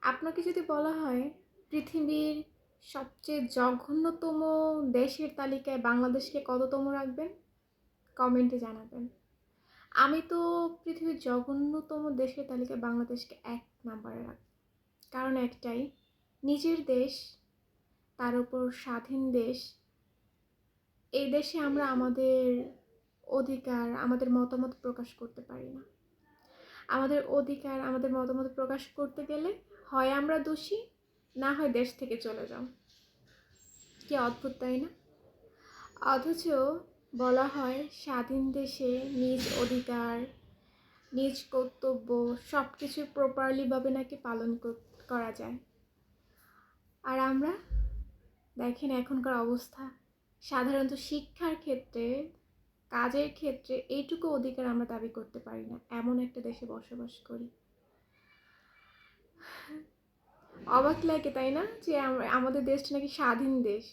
আপনাকে যদি বলা হয় পৃথিবীর সবচেয়ে জঘন্যতম দেশের তালিকায় বাংলাদেশকে কততম রাখবেন? কমেন্টে জানাবেন। আমি তো পৃথিবীর জঘন্যতম দেশের তালিকায় বাংলাদেশকে এক নাম্বারে রাখব। কারণ একটাই, নিজের দেশ, তার উপর স্বাধীন দেশ। এই দেশে আমরা আমাদের অধিকার, আমাদের মতামত প্রকাশ করতে পারি না। আমাদের অধিকার, আমাদের মতামত প্রকাশ করতে গেলে হয় আমরা দোষী, না হয় দেশ থেকে চলে যাও। কি অদ্ভুত, তাই না? অথচ বলা হয় স্বাধীন দেশে নিজ অধিকার, নিজ কর্তব্য সব কিছু প্রপারলিভাবে নাকি পালন করা যায়। আর আমরা দেখেন এখনকার অবস্থা। সাধারণত শিক্ষার ক্ষেত্রে কাজের ক্ষেত্রে এইটুকু অধিকার আমরা দাবি করতে পারি না, এমন একটা দেশে বসবাস করি। অবাক লাগে, তাই না? যে আমাদের দেশটা নাকি স্বাধীন দেশ।